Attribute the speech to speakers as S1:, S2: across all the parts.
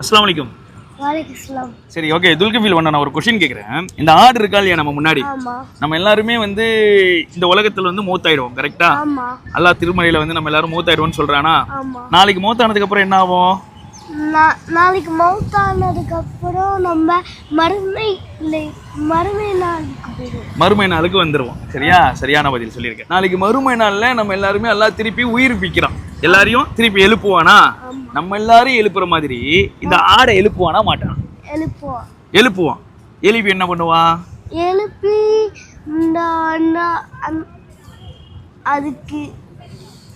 S1: அஸ்ஸலாமு அலைக்கும்.
S2: வாலைக்கும்
S1: சரி ஓகே துல்கஃபில் ஒன்று நான் ஒரு கொஷின் கேட்குறேன் இந்த ஆடு இருக்கா இல்லையா நம்ம முன்னாடி? நம்ம எல்லாருமே வந்து இந்த உலகத்துல வந்து மூத்தாயிடுவோம் கரெக்டா
S2: ஆமா.
S1: அல்லாஹ் திருமலையில வந்து நம்ம எல்லாரும் மூத்தாயிடுவோம்னு சொல்றானா? நாளைக்கு மூத்தானதுக்கு அப்புறம் என்ன ஆகும்?
S2: நாளைக்கு மவுத்தானதுக்கு அப்புறம் நம்ம மறுமை மறுமை நாளுக்கு
S1: மறுமை நாளுக்கு வந்துருவோம். சரியா? சரியான பதில் சொல்லியிருக்கேன். நாளைக்கு மறுமை நாள்ல நம்ம எல்லாருமே எல்லாம் திருப்பி உயிர்ப்பிக்கிறான். எல்லாரையும் திருப்பி எழுப்புவானா? நம்ம எல்லாரும் எழுப்புற மாதிரி இந்த ஆடை எழுப்புவானா மாட்டான்?
S2: எழுப்புவோம்
S1: எழுப்புவான். எழுப்பி என்ன பண்ணுவான்
S2: எழுப்பி இந்த அந்த- அந்த- அதுக்கு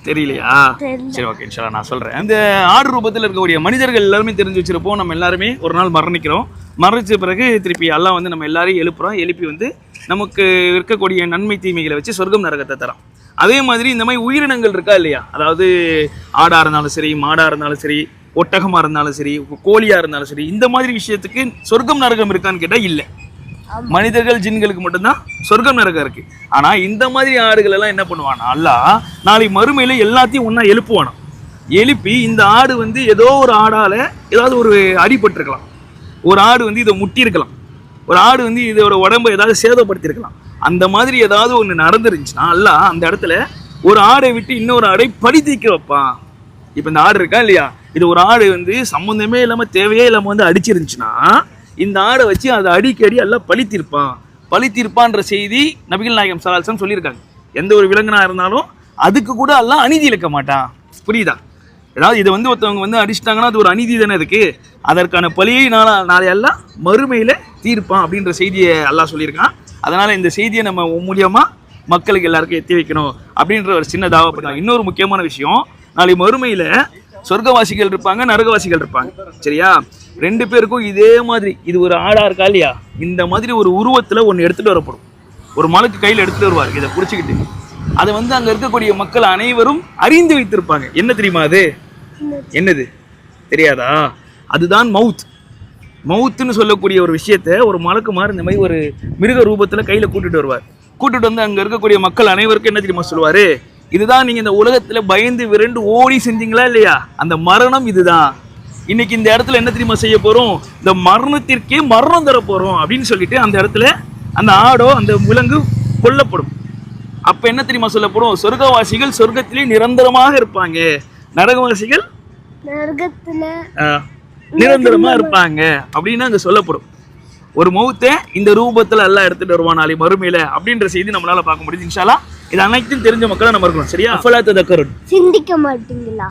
S1: தெரியலையா?
S2: தெரியல.
S1: சரி ஓகே இன்ஷா அல்லாஹ் நான் சொல்றேன். இந்த ஆடு ரூபத்தில் இருக்கக்கூடிய மனிதர்கள் எல்லாருமே தெரிஞ்சு வச்சிருப்போம். நம்ம எல்லாருமே ஒரு நாள் மரணிக்கிறோம். மரணிச்ச பிறகு திருப்பி அல்லாஹ் வந்து நம்ம எல்லாரையும் எழுப்புறோம் எழுப்பி வந்து நமக்கு இருக்கக்கூடிய நன்மை தீமைகளை வச்சு சொர்க்கம் நரகத்தை தரான். அதே மாதிரி இந்த மாதிரி உயிரினங்கள் இருக்கா இல்லையா? அதாவது ஆடா இருந்தாலும் சரி மாடா இருந்தாலும் சரி ஒட்டகமா இருந்தாலும் சரி கோழியா இருந்தாலும் சரி இந்த மாதிரி விஷயத்துக்கு சொர்க்கம் நரகம் இருக்கான்னு கேட்டா இல்லை. மனிதர்கள் ஜின்களுக்கு மட்டும்தான் சொர்க்கம் நரகம் இருக்கு. ஆனா இந்த மாதிரி ஆடுகள் எல்லாம் என்ன பண்ணுவானா? அல்லாஹ் நாளை மறுமையில எல்லாத்தையும் ஒண்ணா எழுப்புவானாம் எழுப்பி இந்த ஆடு வந்து ஏதோ ஒரு ஆடால ஏதாவது ஒரு அடிபட்டிருக்கலாம் ஒரு ஆடு வந்து இதை முட்டியிருக்கலாம். ஒரு ஆடு வந்து இதோட உடம்பை ஏதாவது சேதப்படுத்தியிருக்கலாம். அந்த மாதிரி ஏதாவது ஒன்று நடந்துருந்துச்சுன்னா அல்ல அந்த இடத்துல ஒரு ஆடை விட்டு இன்னொரு ஆடை படி தீக்க வைப்பான். இப்போ இந்த ஆடு இருக்கா இல்லையா? இது ஒரு ஆடு வந்து சம்மந்தமே இல்லாமல் தேவையே இல்லாமல் வந்து அடிச்சிருந்துச்சுன்னா இந்த ஆடை வச்சு அதை அடிக்கடி எல்லாம் பழித்திருப்பான். பழித்திருப்பான்ற செய்தி நபிகள் நாயகம் சலால்சன் சொல்லியிருக்காங்க. எந்த ஒரு விலங்குனா இருந்தாலும் அதுக்கு கூட எல்லாம் அநீதி இழக்க மாட்டான். புரியுதா? ஏதாவது இதை வந்து ஒருத்தவங்க வந்து அடிச்சிட்டாங்கன்னா அது ஒரு அநீதி தானே இருக்கு அதற்கான பழியை நாளா நாளையெல்லாம் மறுமையில் தீர்ப்பான் அப்படின்ற செய்தியை எல்லாம் சொல்லியிருக்கான். அதனால இந்த செய்தியை நம்ம மூலியமா மக்களுக்கு எல்லாருக்கும் எத்தி வைக்கணும் அப்படின்ற ஒரு சின்ன தாவப்படுறாங்க இன்னொரு முக்கியமான விஷயம் நாளை மறுமையில் சொர்க்கவாசிகள் இருப்பாங்க நரகவாசிகள் இருப்பாங்க. சரியா? ரெண்டு பேருக்கும் இதே மாதிரி இது ஒரு ஆடா இருக்கா இல்லையா? இந்த மாதிரி ஒரு உருவத்தில் ஒன்று எடுத்துட்டு வரப்படும். ஒரு மலக்கு கையில் எடுத்துட்டு வருவார் இதை பிடிச்சிக்கிட்டு. அதை வந்து அங்கே இருக்கக்கூடிய மக்கள் அனைவரும் அறிந்து வைத்திருப்பாங்க. என்ன தெரியுமா அது? என்னது? தெரியாதா? அதுதான் மவுத். மவுத்துன்னு சொல்லக்கூடிய ஒரு விஷயத்த ஒரு மலக்கு மாதிரி இந்த மாதிரி ஒரு மிருக ரூபத்தில் கையில் கூட்டிட்டு வருவார். கூட்டிட்டு வந்து அங்கே இருக்கக்கூடிய மக்கள் அனைவருக்கும் என்ன தெரியுமா சொல்லுவார்? இதுதான் நீங்கள் இந்த உலகத்தில் பயந்து விரண்டு ஓடி செஞ்சீங்களா இல்லையா? அந்த மரணம் இதுதான். இன்னைக்கு இந்த இடத்துல என்ன தெரியுமா செய்ய போகிறோம் இந்த மரணத்திற்கே மரணம் தர போகிறோம் அப்படின்னு சொல்லிட்டு அந்த இடத்துல அந்த ஆடோ அந்த விலங்கு கொல்லப்படும். அப்ப என்ன தெரியுமா சொல்லப்படும் சொர்க்கவாசிகள் சொர்க்கத்திலே நிரந்தரமாக இருப்பாங்க. நரகவாசிகள்?
S2: நரகத்துல
S1: நிரந்தரமா இருப்பாங்க அப்படின்னு அங்க சொல்லப்படும். ஒரு மௌத்தை இந்த ரூபத்துல எல்லாம் எடுத்துட்டு வருவான் நாளை மறுமையில அப்படின்ற செய்தி நம்மளால பார்க்க முடியுது. இன்ஷால்லா இது அனைத்தும் தெரிஞ்ச மக்களா நம்ம இருக்கணும். சரியா? அஃபலா
S2: சிந்திக்க மாட்டீங்களா?